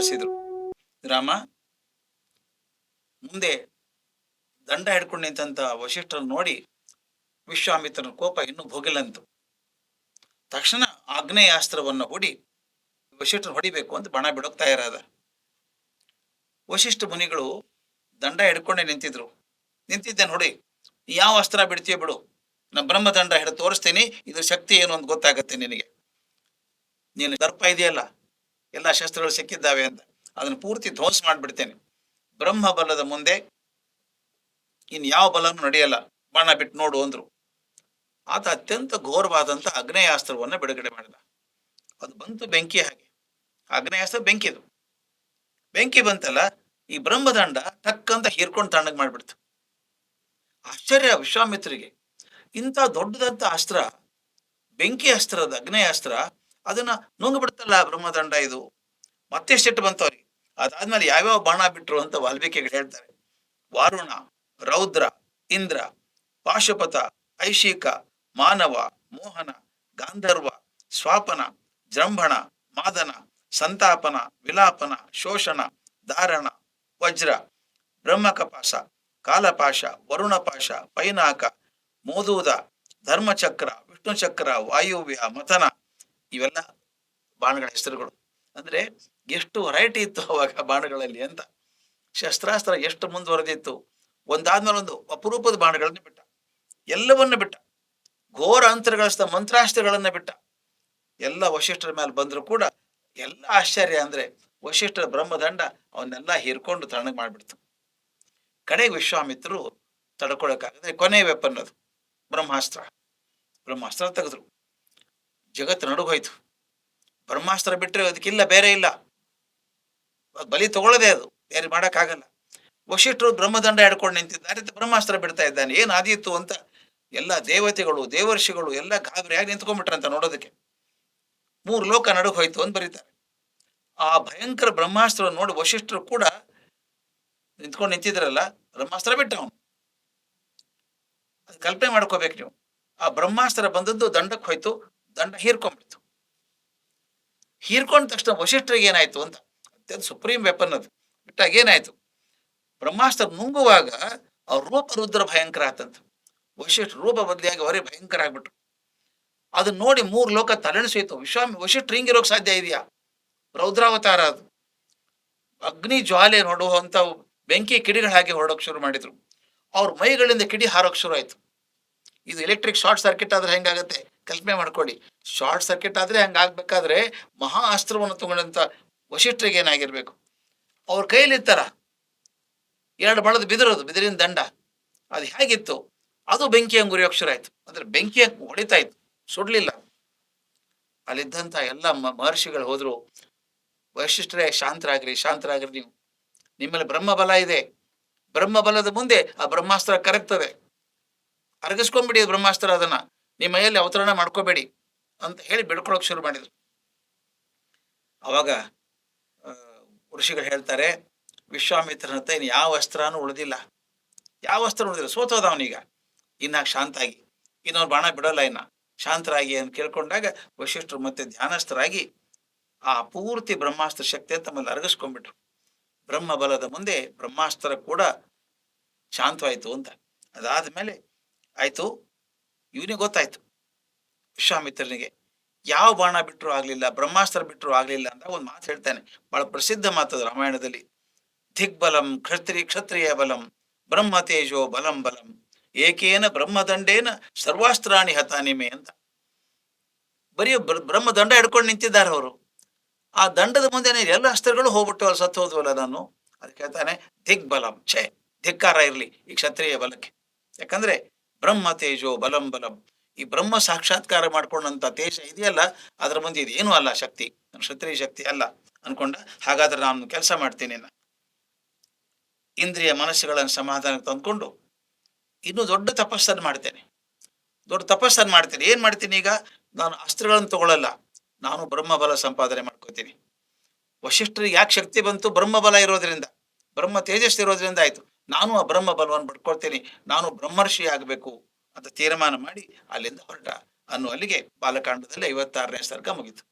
ತೋರಿಸಿದ್ರು. ರಾಮ, ಮುಂದೆ ದಂಡ ಹಿಡ್ಕೊಂಡು ನಿಂತಂತ ವಶಿಷ್ಠರನ್ನು ನೋಡಿ ವಿಶ್ವಾಮಿತ್ರನ ಕೋಪ ಇನ್ನೂ ಭೋಗಿಲ್ಲಂತು. ತಕ್ಷಣ ಆಗ್ನೇಯಾಸ್ತ್ರವನ್ನು ಹೊಡಿ, ವಶಿಷ್ಠರು ಹೊಡಿಬೇಕು ಅಂತ ಬಣ ಬಿಡೋಕ್ ತಯಾರಾದ. ವಶಿಷ್ಠ ಮುನಿಗಳು ದಂಡ ಹಿಡ್ಕೊಂಡೇ ನಿಂತಿದ್ರು. ನಿಂತಿದ್ದೆ ನೋಡಿ, ಯಾವ ಅಸ್ತ್ರ ಬಿಡ್ತೀಯ ಬಿಡು, ನಾ ಬ್ರಹ್ಮದಂಡ ಹಿಡಿದು ತೋರಿಸ್ತೀನಿ ಇದ್ರ ಶಕ್ತಿ ಏನು ಅಂತ ಗೊತ್ತಾಗತ್ತೆ ನಿನಗೆ. ನೀನು ದರ್ಪ ಇದೆಯಲ್ಲ ಎಲ್ಲ ಶಸ್ತ್ರಗಳು ಸಿಕ್ಕಿದ್ದಾವೆ ಅಂತ. ಅದನ್ನು ಪೂರ್ತಿ ಧ್ವಂಸ ಮಾಡಿಬಿಡ್ತೇನೆ. ಬ್ರಹ್ಮ ಬಲದ ಮುಂದೆ ಇನ್ ಯಾವ ಬಲನೂ ನಡೆಯಲ್ಲ. ಬಾಣ ಬಿಟ್ಟು ನೋಡು ಅಂದ್ರು. ಆತ ಅತ್ಯಂತ ಘೋರವಾದಂತ ಅಗ್ನೇಯಾಸ್ತ್ರವನ್ನು ಬಿಡುಗಡೆ ಮಾಡಿದ. ಅದು ಬಂತು ಬೆಂಕಿ ಹಾಗೆ. ಅಗ್ನೇಯಾಸ್ತ್ರ ಬೆಂಕಿದು ಬೆಂಕಿ ಬಂತಲ್ಲ, ಈ ಬ್ರಹ್ಮದಂಡ ಟಕ್ ಅಂತ ಹೀರ್ಕೊಂಡು ತಣ್ಣಗೆ ಮಾಡಿಬಿಡ್ತು. ಆಶ್ಚರ್ಯ ವಿಶ್ವಾಮಿತ್ರಿಗೆ ಇಂಥ ದೊಡ್ಡದಂತ ಅಸ್ತ್ರ, ಬೆಂಕಿ ಅಸ್ತ್ರದ ಅಗ್ನೇಯಾಸ್ತ್ರ ಅದನ್ನ ನುಂಗ್ ಬಿಡ್ತಲ್ಲ ಬ್ರಹ್ಮದಂಡ ಇದು. ಮತ್ತೆ ಸಿಟ್ಟು ಬಂತು ಅವ್ರಿಗೆ? ಅದಾದ್ಮೇಲೆ ಯಾವ್ಯಾವ ಬಾಣ ಬಿಟ್ರು ಅಂತ ವಾಲ್ಮೀಕಿಗಳು ಹೇಳ್ತಾರೆ. ವಾರುಣ, ರೌದ್ರ, ಇಂದ್ರ, ಪಾಶುಪತ, ಐಶಿಕ, ಮಾನವ, ಮೋಹನ, ಗಾಂಧರ್ವ, ಸ್ವಾಪನ ಜ್ರಂಭಣ ಮಾದನ, ಸಂತಾಪನ, ವಿಲಾಪನ, ಶೋಷಣ, ಧಾರಣ, ವಜ್ರ, ಬ್ರಹ್ಮಕಪಾಶ, ಕಾಲಪಾಶ, ವರುಣಪಾಶ, ಪೈನಾಕ, ಮೋದೂದ, ಧರ್ಮಚಕ್ರ, ವಿಷ್ಣುಚಕ್ರ, ವಾಯುವ್ಯ ಮಥನ ಇವೆಲ್ಲ ಬಾಣಗಳ ಹೆಸರುಗಳು. ಅಂದ್ರೆ ಎಷ್ಟು ವೆರೈಟಿ ಇತ್ತು ಅವಾಗ ಬಾಣಗಳಲ್ಲಿ ಅಂತ. ಶಸ್ತ್ರಾಸ್ತ್ರ ಎಷ್ಟು ಮುಂದುವರೆದಿತ್ತು ಒಂದಾದ್ಮೇಲೆ ಒಂದು ಅಪರೂಪದ ಬಾಣಗಳನ್ನು ಬಿಟ್ಟ. ಎಲ್ಲವನ್ನ ಬಿಟ್ಟ. ಘೋರ ಅಂತರಗಳಿಸಿದ ಮಂತ್ರಾಸ್ತ್ರಗಳನ್ನ ಬಿಟ್ಟ. ಎಲ್ಲ ವಶಿಷ್ಠರ ಮೇಲೆ ಬಂದ್ರು ಕೂಡ ಎಲ್ಲ ಆಶ್ಚರ್ಯ ಅಂದ್ರೆ ವಶಿಷ್ಠರ ಬ್ರಹ್ಮದಂಡ ಅವನ್ನೆಲ್ಲ ಹೀರ್ಕೊಂಡು ತಣ್ಣಗೆ ಮಾಡ್ಬಿಡ್ತು. ಕಡೆಗೆ ವಿಶ್ವಾಮಿತ್ರರು ತಡ್ಕೊಳಕ್ಕಾಗದೆ ಕೊನೆ ವೆಪನ್ ಅದು. ಬ್ರಹ್ಮಾಸ್ತ್ರ. ಬ್ರಹ್ಮಾಸ್ತ್ರ ತೆಗೆದ್ರು. ಜಗತ್ತು ನಡುಗೋಯ್ತು. ಬ್ರಹ್ಮಾಸ್ತ್ರ ಬಿಟ್ಟರೆ ಅದಕ್ಕಿಲ್ಲ, ಬೇರೆ ಇಲ್ಲ. ಅದು ಬಲಿ ತಗೊಳ್ಳದೆ ಅದು, ಬೇರೆ ಮಾಡೋಕ್ಕಾಗಲ್ಲ. ವಶಿಷ್ಠರು ಬ್ರಹ್ಮದಂಡ ಹಿಡ್ಕೊಂಡು ನಿಂತಿದ್ದಾರೆ. ಬ್ರಹ್ಮಾಸ್ತ್ರ ಬಿಡ್ತಾ ಇದ್ದಾನೆ. ಏನು ಆದಿತ್ತು ಅಂತ ಎಲ್ಲ ದೇವತೆಗಳು, ದೇವರ್ಷಿಗಳು ಎಲ್ಲ ಗಾಬರಿಯಾಗಿ ನಿಂತ್ಕೊಂಡ್ಬಿಟ್ರಂತ ನೋಡೋದಕ್ಕೆ. ಮೂರು ಲೋಕ ನಡುಗೆ ಹೋಯ್ತು ಅಂತ ಬರೀತಾರೆ. ಆ ಭಯಂಕರ ಬ್ರಹ್ಮಾಸ್ತ್ರ ನೋಡಿ ವಶಿಷ್ಠರು ಕೂಡ ನಿಂತ್ಕೊಂಡು ನಿಂತಿದ್ರಲ್ಲ, ಬ್ರಹ್ಮಾಸ್ತ್ರ ಬಿಟ್ಟ ಅವನು. ಅದು ಕಲ್ಪನೆ ಮಾಡ್ಕೋಬೇಕು ನೀವು. ಆ ಬ್ರಹ್ಮಾಸ್ತ್ರ ಬಂದದ್ದು ದಂಡಕ್ಕೆ ಹೋಯ್ತು. ದಂಡ ಹೀರ್ಕೊಂಡ್ಬಿಡ್ತು. ಹೀರ್ಕೊಂಡ ತಕ್ಷಣ ವಶಿಷ್ಠರಿಗೆ ಏನಾಯ್ತು ಅಂತ? ಅತ್ಯಂತ ಸುಪ್ರೀಂ ವೆಪನ್ ಅದು. ಬಿಟ್ಟಾಗ ಏನಾಯ್ತು? ಬ್ರಹ್ಮಾಸ್ತ್ರ ನುಂಗುವಾಗ ಅವ್ರ ರೂಪ ರುದ್ರ ಭಯಂಕರ ಆತಂತ. ವಶಿಷ್ಠ ರೂಪ ಬದಲಿಯಾಗಿ ಅವರೇ ಭಯಂಕರ ಆಗ್ಬಿಟ್ರು. ಅದನ್ನ ನೋಡಿ ಮೂರು ಲೋಕ ತಲೆಣಿಸೋಯ್ತು ವಿಶ್ವಾಮಿ, ವಶಿಷ್ಠ ಹಿಂಗಿರೋಕ್ ಸಾಧ್ಯ ಇದೆಯಾ? ರೌದ್ರಾವತಾರ ಅದು. ಅಗ್ನಿ ಜ್ವಾಲೆ ನೋಡುವಂತ ಬೆಂಕಿ ಕಿಡಿಗಳ ಹಾಗೆ ಹೊರಡೋಕೆ ಶುರು ಮಾಡಿದ್ರು. ಅವ್ರ ಮೈಗಳಿಂದ ಕಿಡಿ ಹಾರೋಕೆ ಶುರು ಆಯ್ತು. ಇದು ಎಲೆಕ್ಟ್ರಿಕ್ ಶಾರ್ಟ್ ಸರ್ಕ್ಯೂಟ್ ಆದ್ರೆ ಹೆಂಗಾಗತ್ತೆ? ಕಲ್ಪನೆ ಮಾಡ್ಕೊಡಿ ಶಾರ್ಟ್ ಸರ್ಕ್ಯೂಟ್ ಆದರೆ ಹಂಗಾಗ್ಬೇಕಾದ್ರೆ ಮಹಾ ಅಸ್ತ್ರವನ್ನು ತಗೊಂಡಂಥ ವಶಿಷ್ಠರಿಗೆ ಏನಾಗಿರ್ಬೇಕು? ಅವ್ರ ಕೈಯಲ್ಲಿರ್ತಾರ? ಎರಡು ಬಳದ ಬಿದಿರೋದು, ಬಿದಿರಿನ ದಂಡ. ಅದು ಹೇಗಿತ್ತು? ಅದು ಬೆಂಕಿ ಹಂಗೆ ಶುರು ಆಯ್ತು. ಅಂದ್ರೆ ಬೆಂಕಿ ಹಂಗೆ ಹೊಡಿತಾ ಇತ್ತು. ಸುಡ್ಲಿಲ್ಲ. ಅಲ್ಲಿದ್ದಂತ ಎಲ್ಲ ಮಹರ್ಷಿಗಳು ಹೋದ್ರು. ವೈಶಿಷ್ಟ್ರೇ ಶಾಂತರಾಗ್ರಿ ಶಾಂತರಾಗ್ರಿ ನೀವು. ನಿಮ್ಮಲ್ಲಿ ಬ್ರಹ್ಮಬಲ ಇದೆ. ಬ್ರಹ್ಮಬಲದ ಮುಂದೆ ಆ ಬ್ರಹ್ಮಾಸ್ತ್ರ ಕರಗ್ತದೆ. ಅರಗಿಸ್ಕೊಂಡ್ಬಿಡಿ ಬ್ರಹ್ಮಾಸ್ತ್ರ ಅದನ್ನ. ನಿಮ್ಮ ಮೈಯಲ್ಲಿ ಅವತರಣ ಮಾಡ್ಕೋಬೇಡಿ ಅಂತ ಹೇಳಿ ಬಿಡ್ಕೊಳಕ್ ಶುರು ಮಾಡಿದ್ರು. ಅವಾಗ ಋಷಿಗಳು ಹೇಳ್ತಾರೆ, ವಿಶ್ವಾಮಿತ್ರನ ಇನ್ನು ಯಾವ ಅಸ್ತ್ರನೂ ಉಳಿದಿಲ್ಲ. ಯಾವ ವಸ್ತ್ರ ಉಳಿದಿಲ್ಲ. ಸೋತೋದ ಅವನೀಗ ಇನ್ನಾಗ ಶಾಂತಾಗಿ. ಇನ್ನೊಂದು ಬಾಣ ಬಿಡೋಲ್ಲ ಇನ್ನ. ಶಾಂತರಾಗಿ ಅಂತ ಕೇಳ್ಕೊಂಡಾಗ ವಶಿಷ್ಠರು ಮತ್ತೆ ಧ್ಯಾನಸ್ಥರಾಗಿ ಆ ಪೂರ್ತಿ ಬ್ರಹ್ಮಾಸ್ತ್ರ ಶಕ್ತಿ ತಮ್ಮಲ್ಲಿ ಅರಗಿಸ್ಕೊಂಡ್ಬಿಟ್ರು. ಬ್ರಹ್ಮ ಬಲದ ಮುಂದೆ ಬ್ರಹ್ಮಾಸ್ತ್ರ ಕೂಡ ಶಾಂತವಾಯ್ತು ಅಂತ. ಅದಾದ ಮೇಲೆ ಆಯ್ತು ಇವನಿಗೆ ಗೊತ್ತಾಯ್ತು. ವಿಶ್ವಾಮಿತ್ರನಿಗೆ ಯಾವ ಬಾಣ ಬಿಟ್ಟರು ಆಗ್ಲಿಲ್ಲ, ಬ್ರಹ್ಮಾಸ್ತ್ರ ಬಿಟ್ಟರು ಆಗ್ಲಿಲ್ಲ ಅಂತ ಒಂದು ಮಾತು ಹೇಳ್ತಾನೆ. ಬಹಳ ಪ್ರಸಿದ್ಧ ಮಾತು ರಾಮಾಯಣದಲ್ಲಿ. ದಿಗ್ಬಲಂ ಕ್ಷತ್ರಿ ಕ್ಷತ್ರಿಯ ಬಲಂ, ಬ್ರಹ್ಮ ತೇಜೋ ಬಲಂ ಬಲಂ, ಏಕೇನ ಬ್ರಹ್ಮದಂಡೇನ ಸರ್ವಾಸ್ತ್ರಾಣಿ ಹತಾನಿಮೆ ಅಂತ. ಬರೀ ಬ್ರ- ಬ್ರಹ್ಮದಂಡ ಹಿಡ್ಕೊಂಡು ನಿಂತಿದ್ದಾರೆ ಅವರು. ಆ ದಂಡದ ಮುಂದೆ ಎಲ್ಲ ಅಸ್ತ್ರಗಳು ಹೋಗ್ಬಿಟ್ಟು ಸತ್ತು ಹೋದ್ವಲ್ಲ ನಾನು? ಅದಕ್ಕೆ ಹೇಳ್ತಾನೆ, ದಿಗ್ಬಲಂ ಛೇ, ಧಿಕ್ಕಾರ ಇರಲಿ ಈ ಕ್ಷತ್ರಿಯ ಬಲಕ್ಕೆ. ಯಾಕಂದ್ರೆ ಬ್ರಹ್ಮ ತೇಜೋ ಬಲಂ ಬಲಂ. ಈ ಬ್ರಹ್ಮ ಸಾಕ್ಷಾತ್ಕಾರ ಮಾಡ್ಕೊಂಡಂತ ತೇಜ ಇದೆಯಲ್ಲ, ಅದ್ರ ಮುಂದೆ ಇದು ಏನೂ ಅಲ್ಲ ಶಕ್ತಿ. ಕ್ಷತ್ರಿಯ ಶಕ್ತಿ ಅಲ್ಲ ಅನ್ಕೊಂಡ, ಹಾಗಾದ್ರೆ ನಾನು ಕೆಲಸ ಮಾಡ್ತೀನಿ. ಇಂದ್ರಿಯ ಮನಸ್ಸುಗಳನ್ನು ಸಮಾಧಾನಕ್ಕೆ ತಂದ್ಕೊಂಡು ಇನ್ನೂ ದೊಡ್ಡ ತಪಸ್ಸನ್ನು ಮಾಡ್ತೇನೆ. ದೊಡ್ಡ ತಪಸ್ಸನ್ನು ಮಾಡ್ತೇನೆ. ಏನ್ ಮಾಡ್ತೀನಿ ಈಗ? ನಾನು ಅಸ್ತ್ರಗಳನ್ನು ತಗೊಳ್ಳಲ್ಲ ನಾನು ಬ್ರಹ್ಮಬಲ ಸಂಪಾದನೆ ಮಾಡ್ಕೋತೀನಿ. ವಶಿಷ್ಠರಿಗೆ ಯಾಕೆ ಶಕ್ತಿ ಬಂತು? ಬ್ರಹ್ಮಬಲ ಇರೋದ್ರಿಂದ. ಬ್ರಹ್ಮ ತೇಜಸ್ ಇರೋದ್ರಿಂದ ಆಯ್ತು. ನಾನು ಆ ಬ್ರಹ್ಮ ಬಲವನ್ನು ಪಡ್ಕೊಳ್ತೇನೆ, ನಾನು ಬ್ರಹ್ಮರ್ಷಿ ಆಗಬೇಕು ಅಂತ ತೀರ್ಮಾನ ಮಾಡಿ ಅಲ್ಲಿಂದ ಹೊರಟ. ಅನ್ನುವಲ್ಲಿಗೆ ಬಾಲಕಾಂಡದಲ್ಲಿ ಐವತ್ತಾರನೇ ಸರ್ಗ ಮುಗೀತು.